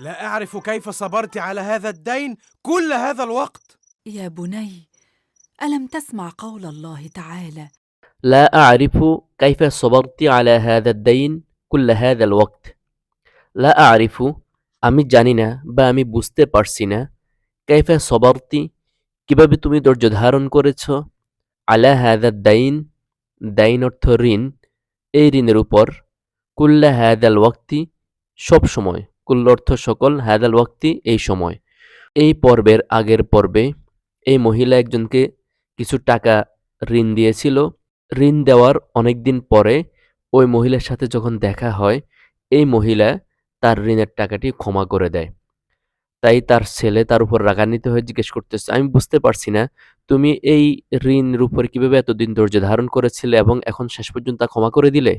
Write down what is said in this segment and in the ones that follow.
لا أعرف كيف صبرت على هذا الدين كل هذا الوقت يا بني الم تسمع قول الله تعالى لا أعرف كيف صبرت على هذا الدين كل هذا الوقت لا أعرف আমি জানি না বা আমি বুঝতে পারছি না কাইফা সবরতি কিভাবে তুমি ধৈর্য ধারণ করেছ আলা হাদা দাইন দাইন অর্থ ঋণ এই ঋণের উপর কুল্লা হাদাল ওয়াক্তি সব কুল্ল অর্থ সকল হাদাল ওয়াক্তি এই সময়। এই পর্বের আগের পর্বে এই মহিলা একজনকে কিছু টাকা ঋণ দিয়েছিল। ঋণ দেওয়ার অনেক দিন পরে ওই মহিলার সাথে যখন দেখা হয়, এই মহিলা তার ঋণের টাকাটি ক্ষমা করে দেয়। তাই তার ছেলে তার উপর রাগান্বিত হয়ে জিজ্ঞেস করতেছে, আমি বুঝতে পারছি না, তুমি এই ঋণের উপর কীভাবে এতদিন ধৈর্য ধারণ করেছিলে এবং এখন শেষ পর্যন্ত ক্ষমা করে দিলে?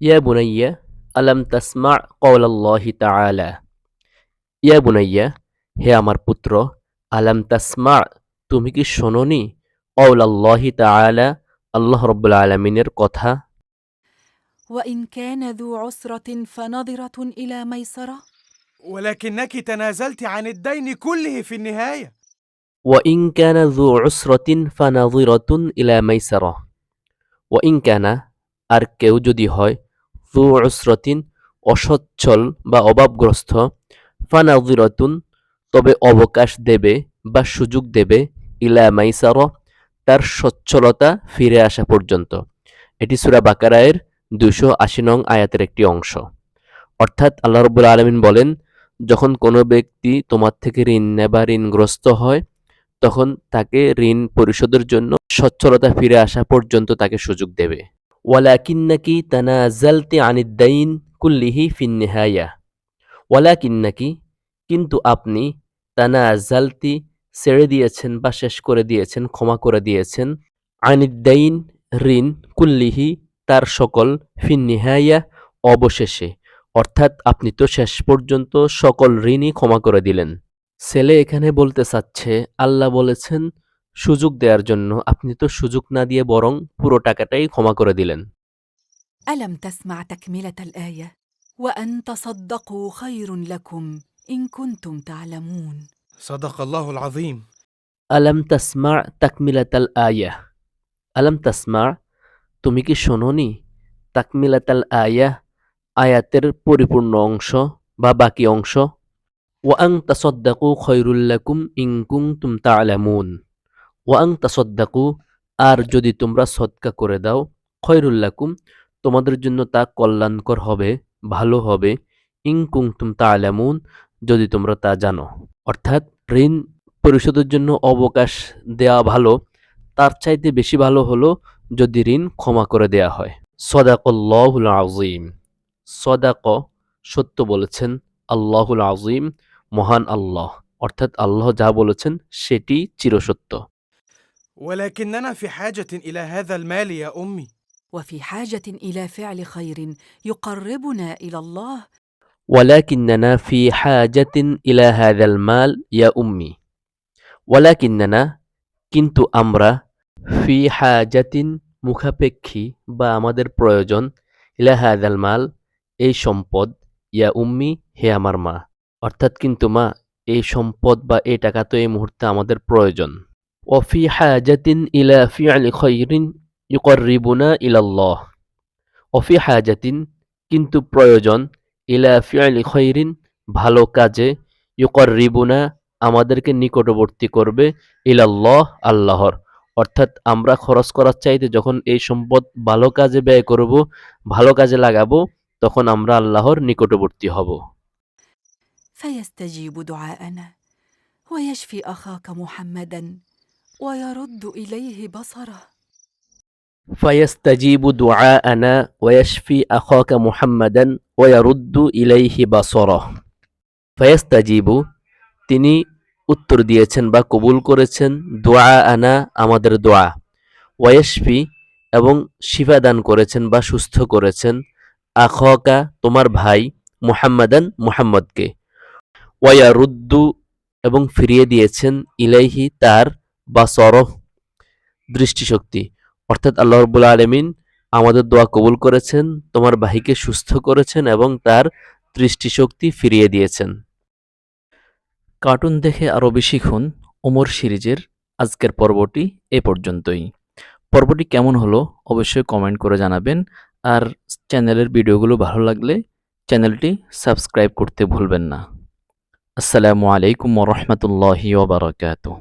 ইয়া বুনাইয়া আলাম তাসমা কওলাল্লাহি তাআলা ইয়া বুনাইয়া হে আমার পুত্র আলাম তাসমা তুমি কি শোনোনি কওলাল্লাহি তাআলা আল্লাহ রব্বুল আলমিনের কথা وان كان ذو عسره فنظره الى ميسره ولكنك تنازلت عن الدين كله في النهاية وإن كان ذو عسرة فنظرة إلى ميسرة وإن كان আর কেউ যদি হয় উসরতিন অসচ্ছল বা অভাবগ্রস্ত ফানাজিরতুন তবে অবকাশ দেবে বা সুযোগ দেবে ইলা মাইসার, তার সচ্ছলতা ফিরে আসা পর্যন্ত। এটি সুরা বাকারায়ের দুশো আশি নং আয়াতের একটি অংশ। অর্থাৎ আল্লাহ রবুল আলমিন বলেন, যখন কোনো ব্যক্তি তোমার থেকে ঋণ নেবা ঋণগ্রস্ত হয়, তখন তাকে ঋণ পরিশোধের জন্য সচ্ছলতা ফিরে আসা পর্যন্ত তাকে সুযোগ দেবে। ওয়ালাকিন্নাকি তানাজালতি আনিদ্দাইন কুল্লিহি ফিন্নিহায়া। ওয়ালাকিন্নাকি, কিন্তু আপনি তানাজালতি ছেড়ে দিয়েছেন বা শেষ করে দিয়েছেন, ক্ষমা করে দিয়েছেন। আনিদ্দাইন ঋণ কুল্লিহি তার সকল ফিন্নিহায়া অবশেষে। অর্থাৎ আপনি তো শেষ পর্যন্ত সকল ঋণই ক্ষমা করে দিলেন। ছেলে এখানে বলতে চাচ্ছে, আল্লাহ বলেছেন সুযোগ দেওয়ার জন্য আপনি তো সুযোগ না দিয়ে বরং পুরো টাকাটাই ক্ষমা করে দিলেন الم تسمع تكمله الايه وان تصدقوا خير لكم ان كنتم تعلمون صدق الله العظيم আলাম তাসমা তাকমিলাতাল আয়া আলাম তাসমা তুমি কি শোনোনি তাকমিলাতাল আয়া আয়াতের পরিপূর্ণ অংশ বা বাকি অংশ ওয়াং তাসদ্দাকু খৈরুল্লাকুম ইংকুং তুম তালামুন ওয়াং তাসদ্দাকু, আর যদি তোমরা সৎকা করে দাও খৈরুল্লাকুম তোমাদের জন্য তা কল্যাণকর হবে, ভালো হবে। ইংকুং তুম তা আলামুন যদি তোমরা তা জানো। অর্থাৎ ঋণ পরিশোধের জন্য অবকাশ দেওয়া ভালো, তার চাইতে বেশি ভালো হলো যদি ঋণ ক্ষমা করে দেয়া হয়। সদাকল্লাহুল আজিম সদাক সত্য বলেছেন, আল্লাহুল আজিম মহান আল্লাহ। অর্থাৎ আল্লাহ যা বলেছেন, সেটি চিরসত্য। ولكننا في حاجة إلى هذا المال يا أمي وفي حاجه الى فعل خير يقربنا الى الله ولكننا في حاجة إلى هذا المال يا أمي ولكننا কিন্তু আমরা ফি হাজাতিন মুখাপেক্ষী বা আমাদের প্রয়োজন ইলা হাদাল মাল এই সম্পদ ইয়া উম্মি হে আমার মা অর্থাৎ কিন্তু মা এই সম্পদ বা এই টাকা তো এই মুহূর্তে আমাদের প্রয়োজন ওফি হাজাতিন ইলা ফিআলি খৈরিন ইউকরিবুনা ইলাল্লাহ অফি হাজাতিন কিন্তু প্রয়োজন ইলা ফিআলি খৈরিন ভালো কাজে ইউকরিবুনা আমাদেরকে নিকটবর্তী করবে ইলাল্লাহ আল্লাহর অর্থাৎ আমরা খরচ করার চাইতে যখন এই সম্পদ ভালো কাজে ব্যয় করব ভালো কাজে লাগাবো তখন আমরা আল্লাহর নিকটবর্তী হব فيستجيب دعاءنا ويشفي اخاك محمدا ويرد اليه بصره فيستجيب دعاءنا ويشفي أخاك محمدا ويرد إليه بصره فيستجيب তিনি উত্তর দিয়েছেন বা কবুল করেছেন দোয়া আনা আমাদের দোয়া ওয়াইশফি এবং শিফা দান করেছেন বা সুস্থ করেছেন আখকা তোমার ভাই মুহাম্মাদান মুহাম্মদকে ওয়া রুদ্দু এবং ফিরিয়ে দিয়েছেন ইলাইহি তার বা সরহ দৃষ্টিশক্তি। অর্থাৎ আল্লাহ রব্বুল আলমিন আমাদের দোয়া কবুল করেছেন, তোমার ভাইকে সুস্থ করেছেন এবং তার দৃষ্টিশক্তি ফিরিয়ে দিয়েছেন। কার্টুন দেখে আরও বেশি খুন ওমর সিরিজের আজকের পর্বটি এ পর্যন্তই। পর্বটি কেমন হলো অবশ্যই কমেন্ট করে জানাবেন, আর চ্যানেলের ভিডিওগুলো ভালো লাগলে চ্যানেলটি সাবস্ক্রাইব করতে ভুলবেন না। আসসালামু আলাইকুম রহমতুল্লাহি ওবরাকাতুহ